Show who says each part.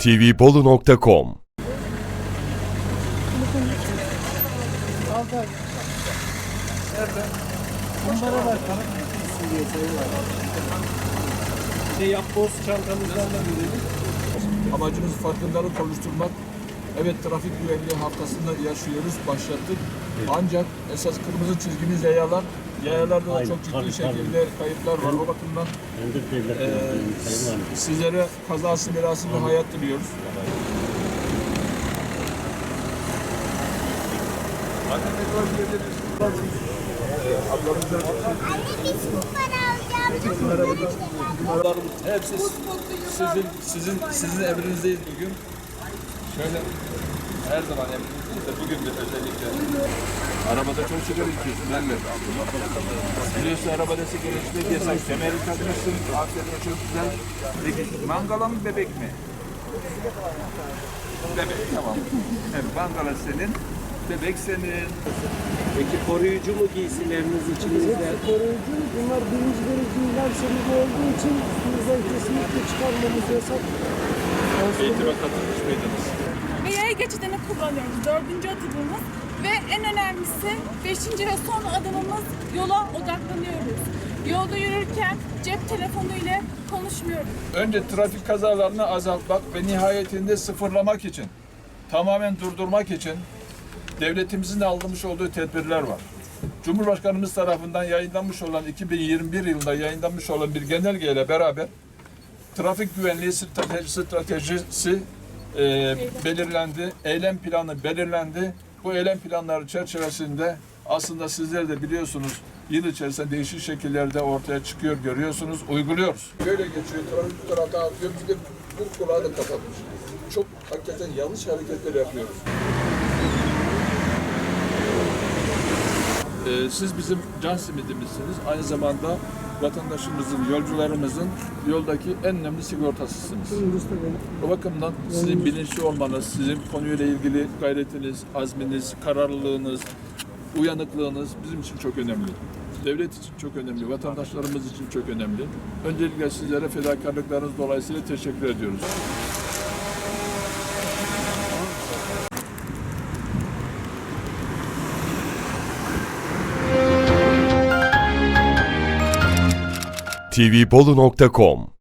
Speaker 1: tvbolu.com
Speaker 2: var. Bir de yapboz çantamızdan da verelim.
Speaker 3: Amacımız farkındalık oluşturmak. Evet trafik güvenliği haftasında yaşıyoruz, başlattık. Ancak esas kırmızı çizgimiz yayalar. Yayalarda da çok ciddi şekilde kayıplar var. O bakımdan eee, sizlere kazası belası bir hayat diliyoruz. Hepsi sizin sizin sizin emrinizdeyiz bugün. Şöyle her zaman emrinizdeyiz de bugün de özellikle. Arabada çok sigara içiyorsun ben de. Biliyorsun arabada sigara içmek yasak. Kemeri takmışsın. Aferin çok güzel. Peki mangala mı bebek mi? Bebek tamam. Evet, mangala senin. Bebek senin.
Speaker 2: Peki koruyucu mu giysileriniz içinizde? koruyucu. Bunlar birinci derece ilan sebebi olduğu için üstünüzden kesinlikle çıkarmamız yasak.
Speaker 3: Eğitime katılmış mıydınız?
Speaker 4: Ve yaya geçidini kullanıyoruz. Dördüncü adımımız ve en önemlisi beşinci ve son adımımız yola odaklanıyoruz. Yolda yürürken cep telefonu ile konuşmuyoruz.
Speaker 3: Önce trafik kazalarını azaltmak ve nihayetinde sıfırlamak için, tamamen durdurmak için devletimizin de almış olduğu tedbirler var. Cumhurbaşkanımız tarafından yayınlanmış olan 2021 yılında yayınlanmış olan bir genelgeyle beraber trafik güvenliği strateji, stratejisi e, belirlendi, eylem planı belirlendi. Bu eylem planları çerçevesinde aslında sizler de biliyorsunuz yıl içerisinde değişik şekillerde ortaya çıkıyor, görüyorsunuz, uyguluyoruz. Böyle geçiyor, trafik bu tarafta atıyor, biz de bu kulağı da kapatmış. Çok hakikaten yanlış hareketler yapıyoruz. Ee, siz bizim can simidimizsiniz. Aynı zamanda vatandaşımızın, yolcularımızın yoldaki en önemli sigortasısınız. O bakımdan sizin bilinçli olmanız, sizin konuyla ilgili gayretiniz, azminiz, kararlılığınız, uyanıklığınız bizim için çok önemli. Devlet için çok önemli, vatandaşlarımız için çok önemli. Öncelikle sizlere fedakarlıklarınız dolayısıyla teşekkür ediyoruz.
Speaker 1: tvbolu.com